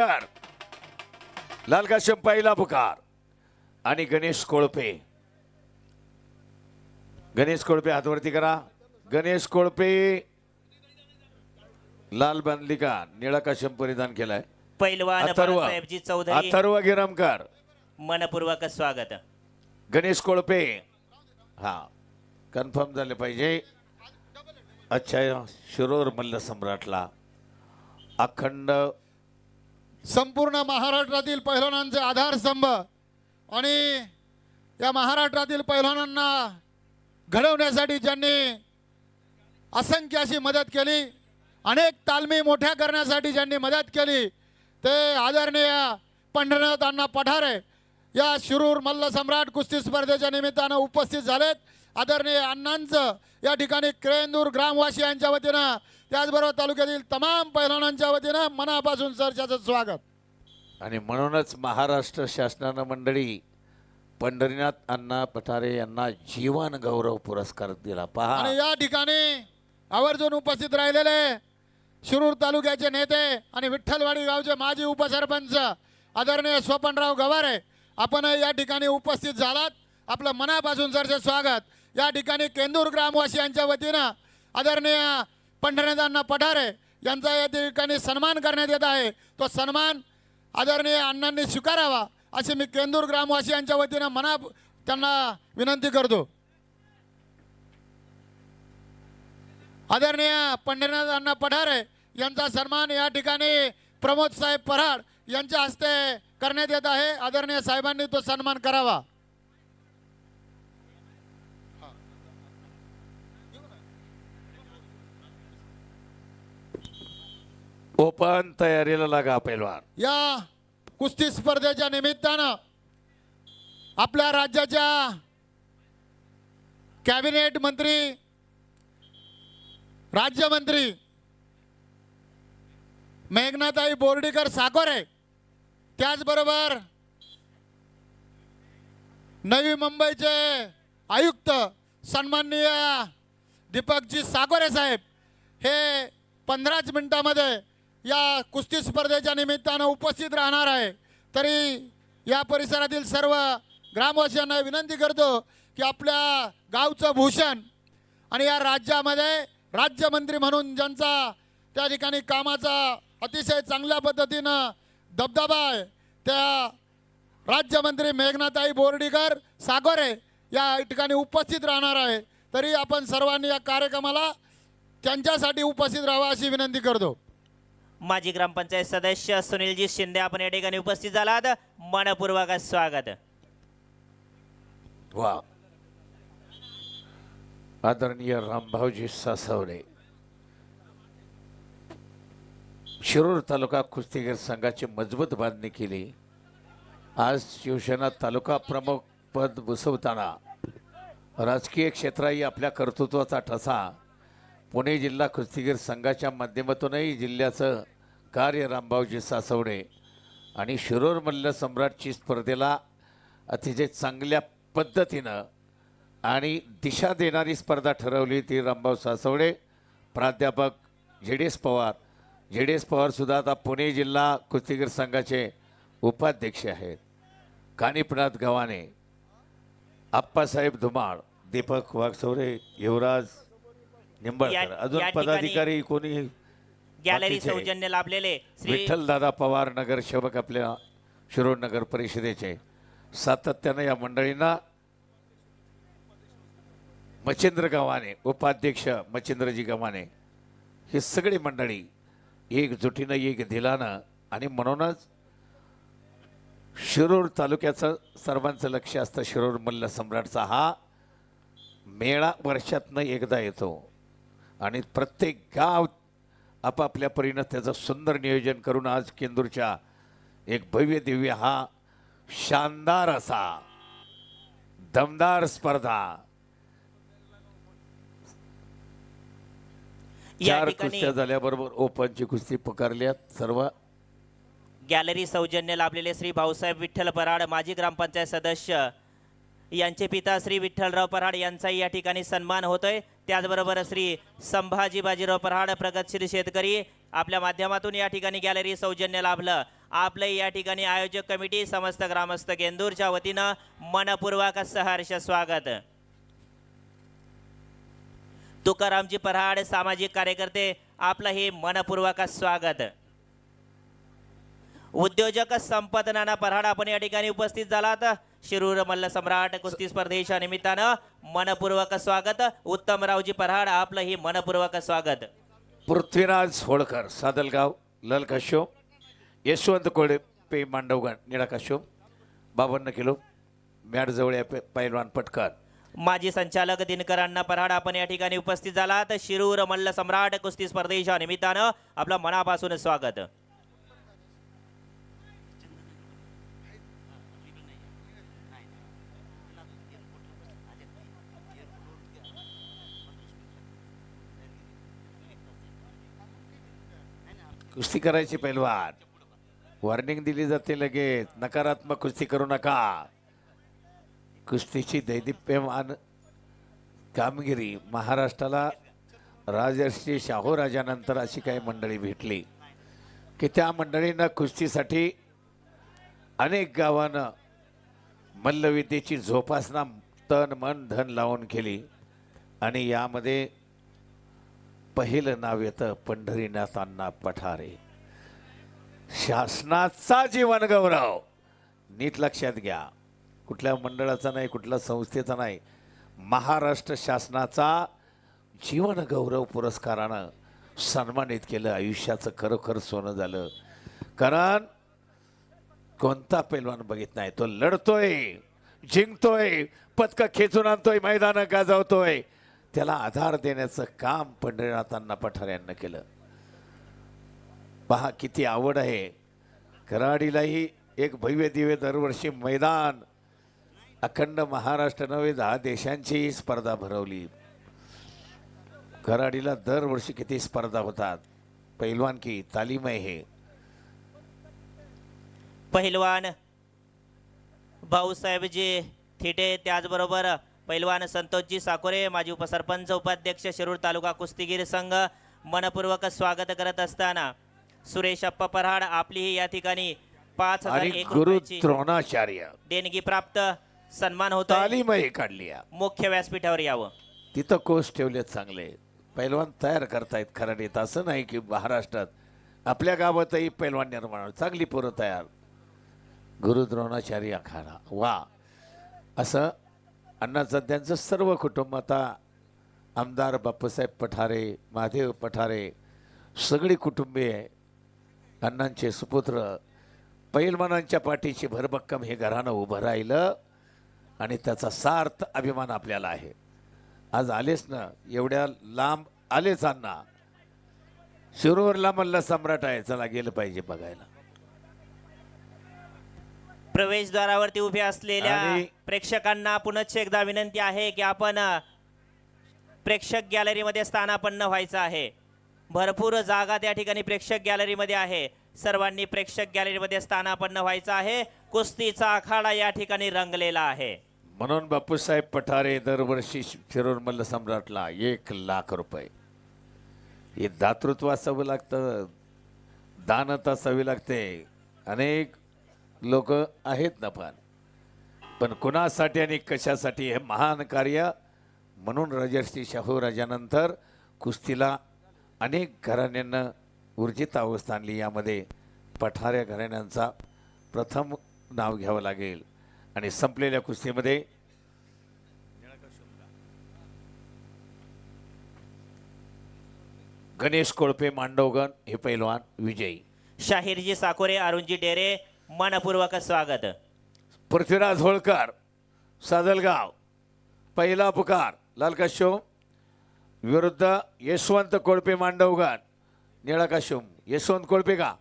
पुकार. लाल काशम पहिला पुकार. आणि गणेश कोळपे. गणेश कोळपे हातवरती करा. गणेश कोळपे. लाल बांधलिका निळा काशम परिधान केलाय. पैलवान अथर्व बाळासाहेबजी चौधरी. अथर्व गिरमकर. मनपूर्वक स्वागत. गणेश कोळपे. हा कन्फर्म झाले पाहिजे. अच्छा शिरोर मल्ल सम्राटला अखंड संपूर्ण महाराष्ट्रातील पैलवानांचे आधारस्तंभ आणि या महाराष्ट्रातील पैलवानांना घडवण्यासाठी ज्यांनी असंख्य अशी मदत केली अनेक तालमी मोठ्या करण्यासाठी ज्यांनी मदत केली ते आदरणीय पंढरनाथ अण्णा पठारे या शिरूर मल्ल सम्राट कुस्ती स्पर्धेच्या निमित्तानं उपस्थित झालेत. आदरणीय अण्णांचं या ठिकाणी क्रेंदूर ग्रामवासियांच्या वतीनं त्याचबरोबर तालुक्यातील तमाम पैलवानांच्या वतीनं मनापासून सरच्याचं स्वागत. आणि म्हणूनच महाराष्ट्र शासनानं मंडळी पंढरीनाथ अण्णा पठारे यांना जीवन गौरव पुरस्कार दिला. पहा. आणि या ठिकाणी आवर्जून उपस्थित राहिलेले शिरूर तालुक्याचे नेते आणि विठ्ठलवाडी गावचे माजी उपसरपंच आदरणीय स्वपनराव गवारे आपण या ठिकाणी उपस्थित झालात. आपलं मनापासून सरचे स्वागत. या ठिकाणी केंदूर ग्रामवासियांच्या वतीनं आदरणीय पंढरनाथांना पठारे यांचा या ठिकाणी सन्मान करण्यात येत आहे. तो सन्मान आदरणीय अण्णांनी स्वीकारावा असे मी केंदूर ग्रामवासियांच्या वतीनं मना त्यांना विनंती करतो. आदरणीय पंढरीनाथ अण्णा पठारे यांचा सन्मान या ठिकाणी प्रमोद साहेब पराड यांच्या हस्ते करण्यात येत आहे. आदरणीय साहेबांनी तो सन्मान करावा. ओपन तयारीला लागा पैलवान. या कुस्ती स्पर्धेच्या निमित्तानं आपल्या राज्याच्या कॅबिनेट मंत्री राज्यमंत्री मेघनाताई बोर्डीकर साकोरे त्याचबरोबर नवी मुंबईचे आयुक्त सन्माननीय दीपकजी साकोरे साहेब हे पंधराच मिनिटामध्ये या कुस्ती स्पर्धेच्या निमित्तानं उपस्थित राहणार आहे. तरी या परिसरातील सर्व ग्रामवासियांना विनंती करतो की आपल्या गावचं भूषण आणि या राज्यामध्ये राज्यमंत्री म्हणून ज्यांचा त्या ठिकाणी कामाचा अतिशय चांगल्या पद्धतीनं दबदबा आहे त्या राज्यमंत्री मेघनाताई बोर्डीकर सागोरे या ठिकाणी उपस्थित राहणार आहे. तरी आपण सर्वांनी या कार्यक्रमाला त्यांच्यासाठी उपस्थित राहावं अशी विनंती करतो. माजी ग्रामपंचायत सदस्य सुनीलजी शिंदे आपण या ठिकाणी उपस्थित झालात. मनपूर्वक स्वागत. वा. आदरणीय रामभाऊजी सासवडे. शिरूर तालुका कुस्तीगीर संघाची मजबूत बांधणी केली. आज शिवसेना तालुका प्रमुख पद बसवताना राजकीय क्षेत्राही आपल्या कर्तृत्वाचा ठसा पुणे जिल्हा कुस्तीगीर संघाच्या माध्यमातूनही जिल्ह्याचं कार्य रामभाऊजी सासवडे आणि शिरोर मल्ल सम्राटची स्पर्धेला अतिशय चांगल्या पद्धतीनं आणि दिशा देणारी स्पर्धा ठरवली ती रामभाऊ सासवडे. प्राध्यापक Z S Pawar. Z S पवारसुद्धा आता पुणे जिल्हा कुस्तीगीर संघाचे उपाध्यक्ष आहेत. कानिपनाथ गव्हाणे आप्पासाहेब धुमाळ दीपक वाघसवरे युवराज निंबळकर. या- अजून या ठिकाणी पदाधिकारी कोणी गॅलरी बाकीचे? सौजन्य लाभलेले श्री विठ्ठलदादा पवार नगरसेवक आपल्या शिरोड नगर परिषदेचे. सातत्यानं या मंडळींना मच्छिंद्र गव्हाणे उपाध्यक्ष मच्छिंद्रजी गव्हाणे ही सगळी मंडळी एकजुटीनं एक दिलानं आणि म्हणूनच शिरूर तालुक्याचं सर्वांचं लक्ष असतं शिरूर मल्ल सम्राटचा हा मेळा वर्षातनं एकदा येतो. आणि प्रत्येक गाव आपापल्या परीनं त्याचं सुंदर नियोजन करून आज केंदूरच्या एक भव्य दिव्य हा शानदार असा दमदार स्पर्धा. या चार ठिकाणी कुस्त्या झाल्याबरोबर ओपनची कुस्ती पुकारल्यात सर्व. गॅलरी सौजन्य लाभलेले श्री भाऊसाहेब विठ्ठल पराड माजी ग्रामपंचायत सदस्य यांचे पिता श्री विठ्ठलराव पराड यांचाही या ठिकाणी सन्मान होतोय. त्याचबरोबर श्री संभाजी बाजीराव पराड प्रगतशील शेतकरी आपल्या माध्यमातून या ठिकाणी गॅलरी सौजन्य लाभलं. आपलं या ठिकाणी आयोजक कमिटी समस्त ग्रामस्थ केंदूरच्या वतीनं मनपूर्वक सहर्ष स्वागत. तुकारामजी पराड सामाजिक कार्यकर्ते आपलं हे मनपूर्वक स्वागत. उद्योजक संपत नाना पराड आपण या ठिकाणी उपस्थित झालात. शिरूर मल्ल सम्राट कुस्ती स्पर्धेच्या निमित्तानं मनपूर्वक स्वागत. उत्तमरावजी पराड आपलं ही मनपूर्वक स्वागत. पृथ्वीराज होळकर सादलगाव लल काश्योम यशवंत कोळपे मांडवगण निळा काश्योम बावन्न किलो मॅडजवळ पे- पैलवान पटकन. माजी संचालक दिनकरांना पराड आपण या ठिकाणी उपस्थित झालात. शिरूर मल्ल सम्राट कुस्ती स्पर्धेच्या निमित्तानं आपलं मनापासून स्वागत. कुस्ती करायची पैलवान. वॉर्निंग दिली जाते लगेच. नकारात्मक कुस्ती करू नका. कुस्तीची दैदिप्यमान कामगिरी महाराष्ट्राला राजर्षी शाहू राजानंतर अशी काही मंडळी भेटली की त्या मंडळींना कुस्तीसाठी अनेक गावानं मल्लविद्येची जोपासना तन मन धन लावून केली. आणि यामध्ये पहिलं नाव येतं पंढरीनाथांना पठारे. शासनाचा जीवन गौरव. नीट लक्षात घ्या. कुठल्या मंडळाचा नाही कुठल्या संस्थेचा नाही. महाराष्ट्र शासनाचा जीवन गौरव पुरस्कारानं सन्मानित केलं. आयुष्याचं खरोखर सोनं झालं. कारण कोणता पैलवान बघित नाही. तो लढतोय जिंकतोय पदक खेचून आणतोय मैदानं गाजवतोय. त्याला आधार देण्याचं काम पंढरीनाथांना पठार यांना केलं. पहा किती आवड आहे. कराडीलाही एक भव्य दिव्य दरवर्षी मैदान. अखंड महाराष्ट्र नव्हे दहा देशांची स्पर्धा भरवली. कराडीला दरवर्षी किती स्पर्धा होतात. पहिलवान की तालीम आहे हे. पहिलवान भाऊसाहेबजी थिटे त्याचबरोबर पहिलवान संतोषजी साकोरे माजी उपसरपंच उपाध्यक्ष शिरूर तालुका कुस्तीगीर संघ मनपूर्वक स्वागत करत असताना सुरेश अप्पा पराड आपलीही या ठिकाणी पाच हजार आणि एक गुरु रुपयाची द्रोणाचार्य. देणगी प्राप्त सन्मान होतो तालीमही काढली आहे. मुख्य व्यासपीठावर यावं. तिथं कोच ठेवलेत चांगले. पैलवान तयार करतायत खराडीत असं नाही की महाराष्ट्रात आपल्या गावातही पैलवान निर्माण. चांगली पोरं तयार. गुरु द्रोणाचार्य वा. असं अण्णा सध्यांचं सर्व कुटुंब आता आमदार बापूसाहेब पठारे महादेव पठारे सगळी कुटुंबीय अण्णांचे सुपुत्र पैलमानांच्या पाठीची भरभक्कम हे घरानं उभं राहिलं आणि त्याचा सार्थ अभिमान आपल्याला आहे. आज आलेच ना एवढ्या लांब आलेच अण्णा. शिरोवरला मल्ला सम्राट आहे चला गेलं पाहिजे बघायला. प्रवेशद्वारावरती उभे असलेल्या आणि- प्रेक्षकांना पुनश्च एकदा विनंती आहे की आपण प्रेक्षक गॅलरीमध्ये स्थानापन्न व्हायचं आहे. भरपूर जागा त्या ठिकाणी प्रेक्षक गॅलरीमध्ये आहे. सर्वांनी प्रेक्षक गॅलरीमध्ये स्थानापन्न व्हायचं आहे. कुस्तीचा आखाडा या ठिकाणी रंगलेला आहे. म्हणून बापूसाहेब पठारे दरवर्षी शिरूर मल्ल सम्राटला एक लाख रुपये. हे दातृत्व असावं लागतं दानता असावी लागते. अनेक लोक आहेत ना पण. पण कुणासाठी आणि कशासाठी हे महान कार्य? म्हणून राजर्षी शाहू राजानंतर कुस्तीला अनेक घराण्यांना ऊर्जित अवस्था आणली. यामध्ये पठाऱ्या घराण्यांचा प्रथम नाव घ्यावं लागेल. आणि संपलेल्या कुस्तीमध्ये गणेश कोळपे मांडवगण हे पैलवान विजयी. शाहीरजी साकोरे अरुणजी डेरे मनपूर्वक स्वागत. पृथ्वीराज होळकर सादलगाव पहिला पुकार लाल विरुद्ध यशवंत कोळपे मांडवगान निळा यशवंत कोळपे का?